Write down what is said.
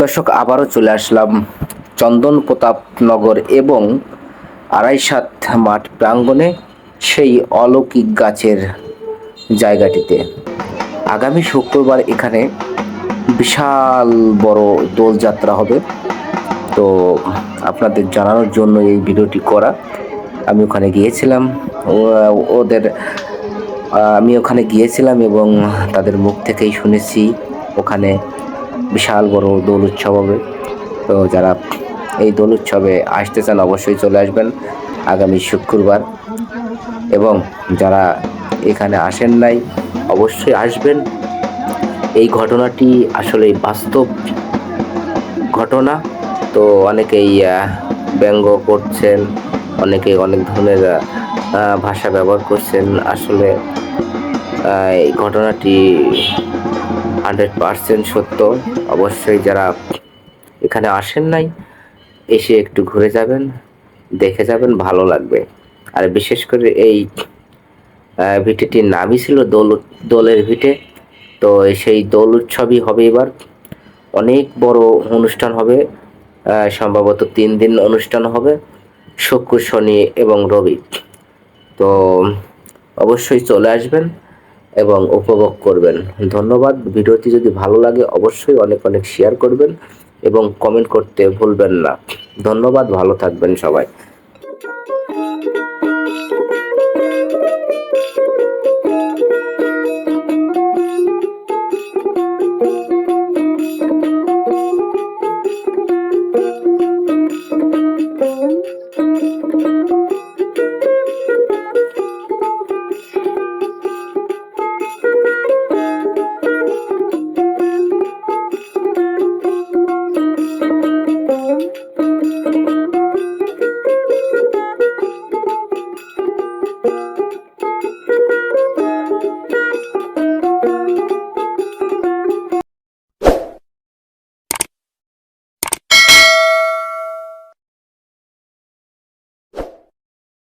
দর্শক, আবারও চলে আসলাম চন্দন প্রতাপনগর এবং আড়াইসাত মাঠ প্রাঙ্গণে সেই অলৌকিক গাছের জায়গাটিতে। আগামী শুক্রবার এখানে বিশাল বড় দোলযাত্রা হবে। তো আপনাদের জানানোর জন্য এই ভিডিওটি করা। আমি ওখানে গিয়েছিলাম। ওদের আমি ওখানে গিয়েছিলাম এবং তাদের মুখ থেকেই শুনেছি। ওখানে বিশাল বড় দোল উৎসব হবে। তো যারা এই দোল উৎসবে আসতে চান অবশ্যই চলে আসবেন আগামী শুক্রবার। এবং যারা এখানে আসেন নাই, অবশ্যই আসবেন। এই ঘটনাটি আসলে বাস্তব ঘটনা। তো অনেকেই ব্যঙ্গ করছেন অনেকে অনেক ধরনের ভাষা ব্যবহার করছেন। আসলে এই ঘটনাটি হান্ড্রেড পারসেন্ট সত্য। অবশ্যই যারা এখানে আসেন নাই, এসে একটু ঘুরে যাবেন, দেখে যাবেন, ভালো লাগবে। আর বিশেষ করে এই ভিটেটির নামই ছিল দোল, দোলের ভিটে। তো সেই দোল উৎসবই হবে এবার। অনেক বড় অনুষ্ঠান হবে সম্ভবত তিন দিন অনুষ্ঠান হবে, শুক্র, শনি এবং রবি। তো অবশ্যই চলে আসবেন। এবং উপভোগ করবেন। ধন্যবাদ। ভিডিওটি যদি ভালো লাগে, অবশ্যই অনেক অনেক শেয়ার করবেন এবং কমেন্ট করতে ভুলবেন না। ধন্যবাদ। ভালো থাকবেন সবাই।